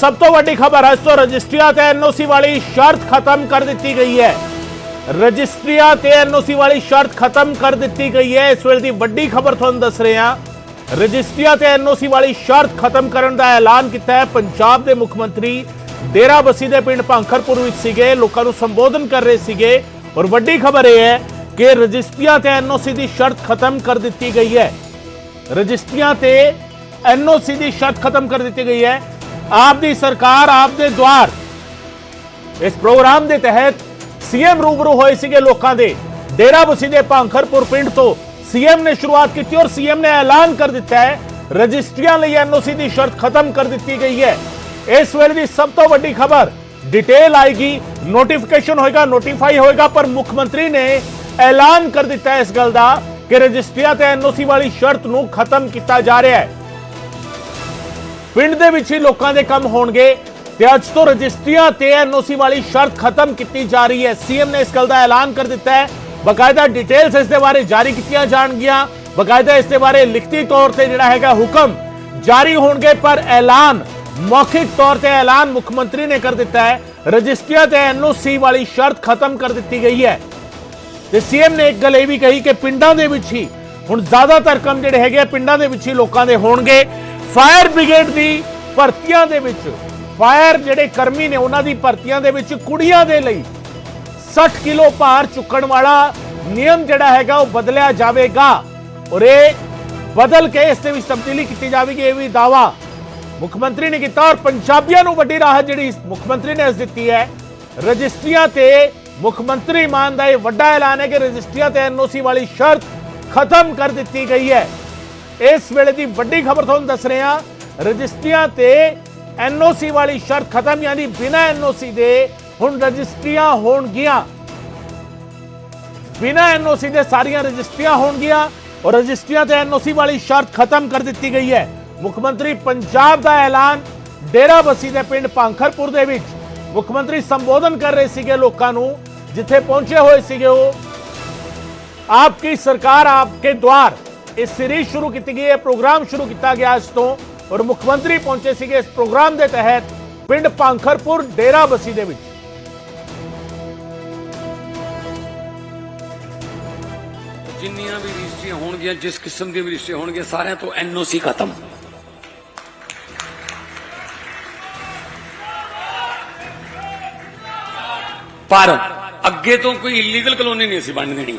ਸਭ ਤੋਂ ਵੱਡੀ ਖਬਰ ਹੈ ਤੋਂ ਰਜਿਸਟਰੀਆਂ ਤੇ ਐਨਓਸੀ ਵਾਲੀ ਸ਼ਰਤ ਖਤਮ ਕਰ ਦਿੱਤੀ ਗਈ ਹੈ। ਰਜਿਸਟਰੀਆਂ ਤੇ ਐਨਓਸੀ ਵਾਲੀ ਸ਼ਰਤ ਖਤਮ ਕਰ ਦਿੱਤੀ ਗਈ ਹੈ। ਇਸ ਵੇਲੇ ਦੀ ਵੱਡੀ ਖਬਰ ਤੁਹਾਨੂੰ ਦੱਸ ਰਹੇ ਹਾਂ। ਰਜਿਸਟਰੀਆਂ ਤੇ ਐਨਓਸੀ ਵਾਲੀ ਸ਼ਰਤ ਖਤਮ ਕਰਨ ਦਾ ਐਲਾਨ ਕੀਤਾ ਹੈ। ਪੰਜਾਬ ਦੇ ਮੁੱਖ ਮੰਤਰੀ ਡੇਰਾ ਬਸੀ ਦੇ ਪਿੰਡ ਭਾਂਖਰਪੁਰ ਵਿੱਚ ਸੀਗੇ, ਲੋਕਾਂ ਨੂੰ ਸੰਬੋਧਨ ਕਰ ਰਹੇ ਸੀਗੇ। ਔਰ ਵੱਡੀ ਖਬਰ ਇਹ ਹੈ ਕਿ ਰਜਿਸਟਰੀਆਂ ਤੇ ਐਨਓਸੀ ਦੀ ਸ਼ਰਤ ਖਤਮ ਕਰ ਦਿੱਤੀ ਗਈ ਹੈ। ਰਜਿਸਟਰੀਆਂ ਤੇ ਐਨਓਸੀ ਦੀ ਸ਼ਰਤ ਖਤਮ ਕਰ ਦਿੱਤੀ ਗਈ ਹੈ। ਆਪ ਦੀ ਸਰਕਾਰ ਆਪ ਦੇ ਦੁਆਰ ਇਸ ਪ੍ਰੋਗਰਾਮ ਦੇ ਤਹਿਤ ਸੀਐਮ ਰੂਬਰੂ ਹੋਏ ਸੀਗੇ ਲੋਕਾਂ ਦੇ ਡੇਰਾ ਬਸੀ ਦੇ ਭਾਂਖਰਪੁਰ ਪਿੰਡ ਤੋਂ ਸੀਐਮ ਨੇ ਸ਼ੁਰੂਆਤ ਕੀਤੀ ਔਰ ਸੀਐਮ ਨੇ ਐਲਾਨ ਕਰ ਦਿੱਤਾ ਹੈ ਰਜਿਸਟਰੀਆਂ ਲਈ ਐਨਓਸੀ ਦੀ ਸ਼ਰਤ ਖਤਮ ਕਰ ਦਿੱਤੀ ਗਈ ਹੈ ਇਸ ਵੇਲੇ ਦੀ ਸਭ ਤੋਂ ਵੱਡੀ ਖਬਰ ਡਿਟੇਲ ਆਏਗੀ ਨੋਟੀਫਿਕੇਸ਼ਨ ਹੋਏਗਾ ਨੋਟੀਫਾਈ ਹੋਏਗਾ ਪਰ ਮੁੱਖ ਮੰਤਰੀ ਨੇ ਐਲਾਨ ਕਰ ਦਿੱਤਾ ਹੈ ਇਸ ਗੱਲ ਦਾ ਕਿ ਰਜਿਸਟਰੀਆਂ ਤੇ ਐਨਓਸੀ ਵਾਲੀ ਸ਼ਰਤ ਨੂੰ ਖਤਮ ਕੀਤਾ ਜਾ ਰਿਹਾ ਹੈ ਪਿੰਡ ਦੇ ਵਿੱਚ ਹੀ ਲੋਕਾਂ ਦੇ ਕੰਮ ਹੋਣਗੇ ਤੇ ਅੱਜ ਤੋਂ ਰਜਿਸਟਰੀਆਂ ਤੇ ਐਨਓਸੀ ਵਾਲੀ ਸ਼ਰਤ ਖਤਮ ਕੀਤੀ ਜਾ ਰਹੀ ਹੈ। ਸੀਐਮ ਨੇ ਇਸ ਗੱਲ ਦਾ ਐਲਾਨ ਕਰ ਦਿੱਤਾ ਹੈ। ਬਕਾਇਦਾ ਡਿਟੇਲਸ ਇਸ ਦੇ ਬਾਰੇ ਜਾਰੀ ਕੀਤੀਆਂ ਜਾਣਗੀਆਂ। ਬਕਾਇਦਾ ਇਸ ਦੇ ਬਾਰੇ ਲਿਖਤੀ ਤੌਰ ਤੇ ਜਿਹੜਾ ਹੈਗਾ ਹੁਕਮ ਜਾਰੀ ਹੋਣਗੇ, ਪਰ ਐਲਾਨ ਮੌਖਿਕ ਤੌਰ ਤੇ ਐਲਾਨ ਮੁੱਖ ਮੰਤਰੀ ਨੇ ਕਰ ਦਿੱਤਾ ਹੈ। ਰਜਿਸਟਰੀਆਂ ਤੇ ਐਨਓਸੀ ਵਾਲੀ ਸ਼ਰਤ ਖਤਮ ਕਰ ਦਿੱਤੀ ਗਈ ਹੈ। ਤੇ ਸੀਐਮ ਨੇ ਇੱਕ ਗੱਲ ਇਹ ਵੀ ਕਹੀ ਕਿ ਪਿੰਡਾਂ ਦੇ ਵਿੱਚ ਹੀ ਹੁਣ ਜ਼ਿਆਦਾਤਰ ਕੰਮ ਜਿਹੜੇ ਹੈਗੇ ਆ, ਪਿੰਡਾਂ ਦੇ ਵਿੱਚ ਹੀ ਲੋਕਾਂ ਦੇ ਹੋਣਗੇ। ਫਾਇਰ ਬ੍ਰਿਗੇਡ ਦੀ ਭਰਤੀਆਂ ਦੇ ਵਿੱਚ, ਫਾਇਰ ਜਿਹੜੇ ਕਰਮੀ ਨੇ ਉਹਨਾਂ ਦੀ ਭਰਤੀਆਂ ਦੇ ਵਿੱਚ ਕੁੜੀਆਂ ਦੇ ਲਈ 60 ਕਿਲੋ ਭਾਰ ਚੁੱਕਣ ਵਾਲਾ ਨਿਯਮ ਜਿਹੜਾ ਹੈਗਾ ਉਹ ਬਦਲਿਆ ਜਾਵੇਗਾ। ਔਰ ਇਹ ਬਦਲ ਕੇ ਇਸ ਦੇ ਵਿੱਚ ਤਬਦੀਲੀ ਕੀਤੀ ਜਾਵੇਗੀ, ਇਹ ਵੀ ਦਾਵਾ ਮੁੱਖ ਮੰਤਰੀ ਨੇ ਕੀਤਾ ਔਰ ਪੰਜਾਬੀਆਂ ਨੂੰ ਵੱਡੀ ਰਾਹਤ ਜਿਹੜੀ ਮੁੱਖ ਮੰਤਰੀ ਨੇ ਇਸ ਦਿੱਤੀ ਹੈ। ਰਜਿਸਟਰੀਆਂ ਤੇ ਮੁੱਖ ਮੰਤਰੀ ਮਾਨ ਦਾ ਇਹ ਵੱਡਾ ਐਲਾਨ ਹੈ ਕਿ ਰਜਿਸਟਰੀਆਂ ਤੇ ਐਨਓਸੀ ਵਾਲੀ ਸ਼ਰਤ ਖਤਮ ਕਰ ਦਿੱਤੀ ਗਈ ਹੈ। ਇਸ ਵੇਲੇ ਦੀ ਵੱਡੀ ਖਬਰ ਤੁਹਾਨੂੰ ਦੱਸ ਰਹੇ ਹਾਂ। ਰਜਿਸਟਰੀਆਂ ਤੇ ਐਨਓਸੀ ਵਾਲੀ ਸ਼ਰਤ ਖਤਮ, ਯਾਨੀ ਬਿਨਾ ਐਨਓਸੀ ਦੇ ਹੁਣ ਰਜਿਸਟਰੀਆਂ ਹੋਣਗੀਆਂ। ਬਿਨਾ ਐਨਓਸੀ ਦੇ ਸਾਰੀਆਂ ਰਜਿਸਟਰੀਆਂ ਹੋਣਗੀਆਂ ਔਰ ਰਜਿਸਟਰੀਆਂ ਤੇ ਐਨਓਸੀ ਵਾਲੀ ਸ਼ਰਤ ਖਤਮ ਕਰ ਦਿੱਤੀ ਗਈ ਹੈ। ਮੁੱਖ ਮੰਤਰੀ ਪੰਜਾਬ ਦਾ ਐਲਾਨ ਡੇਰਾ ਬਸੀ ਦੇ ਪਿੰਡ ਪਾਂਖਰਪੁਰ ਦੇ ਵਿੱਚ। ਮੁੱਖ ਮੰਤਰੀ ਸੰਬੋਧਨ ਕਰ ਰਹੇ ਸੀਗੇ ਲੋਕਾਂ ਨੂੰ, ਜਿੱਥੇ ਪਹੁੰਚੇ ਹੋਏ ਸੀਗੇ ਉਹ। ਆਪਕੀ ਸਰਕਾਰ ਆਪਕੇ ਦਵਾਰ ਇਸ ਸੀਰੀਜ਼ ਸ਼ੁਰੂ ਕੀਤੀ ਗਈ ਹੈ ਪ੍ਰੋਗਰਾਮ ਸ਼ੁਰੂ ਕੀਤਾ ਗਿਆ ਅੱਜ ਤੋਂ ਔਰ ਮੁੱਖ ਮੰਤਰੀ ਪਹੁੰਚੇ ਸੀਗੇ ਇਸ ਪ੍ਰੋਗਰਾਮ ਦੇ ਤਹਿਤ ਪਿੰਡ ਪਾਂਖਰਪੁਰ ਡੇਰਾ ਬਸੀ ਦੇ ਵਿੱਚ ਜਿੰਨੀਆਂ ਵੀ ਰਜਿਸਟਰੀਆਂ ਹੋਣਗੀਆਂ ਜਿਸ ਕਿਸਮ ਦੀਆਂ ਵੀ ਰਜਿਸਟਰੀਆਂ ਹੋਣਗੀਆਂ ਸਾਰਿਆਂ ਤੋਂ ਐਨਓਸੀ ਖਤਮ ਪਰ ਅੱਗੇ ਤੋਂ ਕੋਈ ਇਲੀਗਲ ਕਲੋਨੀ ਨਹੀਂ ਅਸੀਂ ਬਣ ਦੇਣੀ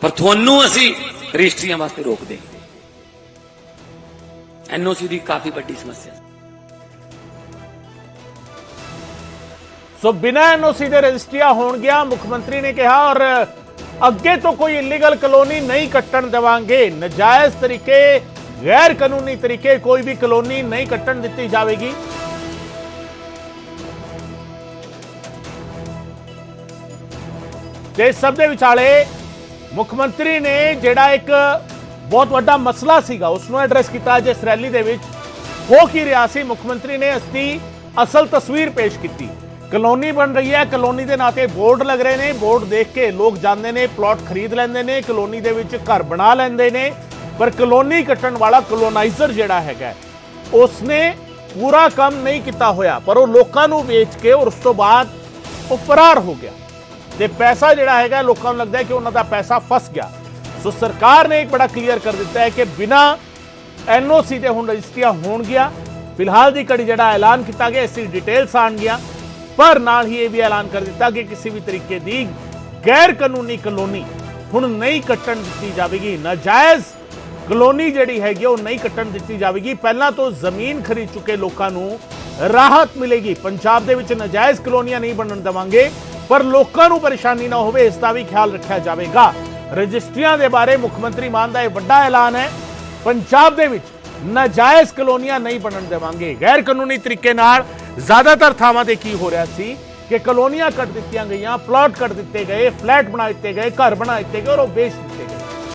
ਪਰ ਤੁਹਾਨੂੰ ਅਸੀਂ ਰਜਿਸਟਰੀਆਂ ਵਾਸਤੇ ਰੋਕ ਦੇ ਐਨਓਸੀ ਦੀ ਕਾਫੀ ਵੱਡੀ ਸਮੱਸਿਆ ਸੋ ਬਿਨਾ ਐਨਓਸੀ ਦੇ ਰਜਿਸਟਰੀਆਂ ਹੋਣਗੀਆਂ ਮੁੱਖ ਮੰਤਰੀ ਨੇ ਕਿਹਾ, ਔਰ ਅੱਗੇ ਤੋਂ ਕੋਈ ਇਲੀਗਲ ਕਲੋਨੀ ਨਹੀਂ ਕੱਟਣ ਦੇਵਾਂਗੇ। ਨਜਾਇਜ਼ ਤਰੀਕੇ ਗੈਰ ਕਾਨੂੰਨੀ ਤਰੀਕੇ ਕੋਈ ਵੀ ਕਲੋਨੀ ਨਹੀਂ ਕੱਟਣ ਦਿੱਤੀ ਜਾਵੇਗੀ। ਤੇ ਸਭ ਦੇ ਵਿਚਾਲੇ ਮੁੱਖ ਮੰਤਰੀ ਨੇ ਜਿਹੜਾ ਇੱਕ ਬਹੁਤ ਵੱਡਾ ਮਸਲਾ ਸੀਗਾ ਉਸ ਨੂੰ ਐਡਰੈਸ ਕੀਤਾ ਅੱਜ ਇਸ ਰੈਲੀ ਦੇ ਵਿੱਚ। ਹੋ ਕੀ ਰਿਹਾ ਸੀ? ਮੁੱਖ ਮੰਤਰੀ ਨੇ ਇਸ ਦੀ ਅਸਲ ਤਸਵੀਰ ਪੇਸ਼ ਕੀਤੀ। ਕਲੋਨੀ ਬਣ ਰਹੀ ਹੈ। ਕਲੋਨੀ ਦੇ ਨਾਂ ਤੇ ਬੋਰਡ ਲੱਗ ਰਹੇ ਨੇ। ਬੋਰਡ ਦੇਖ ਕੇ ਲੋਕ ਜਾਂਦੇ ਨੇ, ਪਲਾਟ ਖਰੀਦ ਲੈਂਦੇ ਨੇ, ਕਲੋਨੀ ਦੇ ਵਿੱਚ ਘਰ ਬਣਾ ਲੈਂਦੇ ਨੇ। ਪਰ ਕਲੋਨੀ ਕੱਟਣ ਵਾਲਾ ਕਲੋਨਾਈਜ਼ਰ ਜਿਹੜਾ ਹੈਗਾ, ਉਸਨੇ ਪੂਰਾ ਕੰਮ ਨਹੀਂ ਕੀਤਾ ਹੋਇਆ, ਪਰ ਉਹ ਲੋਕਾਂ ਨੂੰ ਵੇਚ ਕੇ ਔਰ ਉਸ ਤੋਂ ਬਾਅਦ ਉਹ ਫਰਾਰ ਹੋ ਗਿਆ। ਤੇ ਪੈਸਾ ਜਿਹੜਾ ਹੈਗਾ ਲੋਕਾਂ ਨੂੰ ਲੱਗਦਾ ਹੈ ਕਿ ਉਹਨਾਂ ਦਾ ਪੈਸਾ ਫਸ ਗਿਆ। ਸੋ ਸਰਕਾਰ ਨੇ ਇੱਕ ਬੜਾ ਕਲੀਅਰ ਕਰ ਦਿੱਤਾ ਹੈ ਕਿ ਬਿਨਾ ਐਨਓਸੀ ਤੇ ਹੁਣ ਰਜਿਸਟਰੀਆਂ ਹੋਣਗੀਆਂ ਫਿਲਹਾਲ ਦੀ ਕੜੀ ਜਿਹੜਾ ਐਲਾਨ ਕੀਤਾ ਗਿਆ, ਇਸ ਦੀ ਡਿਟੇਲਸ ਆਣਗੀਆਂ ਪਰ ਨਾਲ ਹੀ ਇਹ ਵੀ ਐਲਾਨ ਕਰ ਦਿੱਤਾ ਕਿ ਕਿਸੇ ਵੀ ਤਰੀਕੇ ਦੀ ਗੈਰ ਕਾਨੂੰਨੀ ਕਲੋਨੀ ਹੁਣ ਨਹੀਂ ਕੱਟਣ ਦਿੱਤੀ ਜਾਵੇਗੀ। ਨਾਜਾਇਜ਼ ਕਲੋਨੀ ਜਿਹੜੀ ਹੈਗੀ ਉਹ ਨਹੀਂ ਕੱਟਣ ਦਿੱਤੀ ਜਾਵੇਗੀ। ਪਹਿਲਾਂ ਤੋਂ ਜ਼ਮੀਨ ਖਰੀਦ ਚੁੱਕੇ ਲੋਕਾਂ ਨੂੰ ਰਾਹਤ ਮਿਲੇਗੀ। ਪੰਜਾਬ ਦੇ ਵਿੱਚ ਨਾਜਾਇਜ਼ ਕਲੋਨੀਆਂ ਨਹੀਂ ਬਣਨ ਦੇਵਾਂਗੇ। ਪਰ ਲੋਕਾਂ ਨੂੰ ਪਰੇਸ਼ਾਨੀ ਨਾ ਹੋਵੇ, ਇਸ ਦਾ ਵੀ ਖਿਆਲ ਰੱਖਿਆ ਜਾਵੇਗਾ। ਰਜਿਸਟਰੀਆਂ ਦੇ ਬਾਰੇ ਮੁੱਖ ਮੰਤਰੀ ਮਾਨ ਦਾ ਇਹ ਵੱਡਾ ਐਲਾਨ ਹੈ। ਪੰਜਾਬ ਦੇ ਵਿੱਚ ਨਾਜਾਇਜ਼ ਕਲੋਨੀਆਂ ਨਹੀਂ ਬਣਨ ਦੇਵਾਂਗੇ। ਗੈਰ ਕਾਨੂੰਨੀ ਤਰੀਕੇ ਨਾਲ ਜ਼ਿਆਦਾਤਰ ਥਾਵਾਂ ਤੇ ਕੀ ਹੋ ਰਿਹਾ ਸੀ? ਕਿ ਕਲੋਨੀਆਂ ਕੱਟ ਦਿੱਤੀਆਂ ਗਈਆਂ, ਪਲਾਟ ਕੱਟ ਦਿੱਤੇ ਗਏ, ਫਲੈਟ ਬਣਾ ਦਿੱਤੇ ਗਏ, ਘਰ ਬਣਾ ਦਿੱਤੇ ਗਏ ਔਰ ਉਹ ਵੇਚ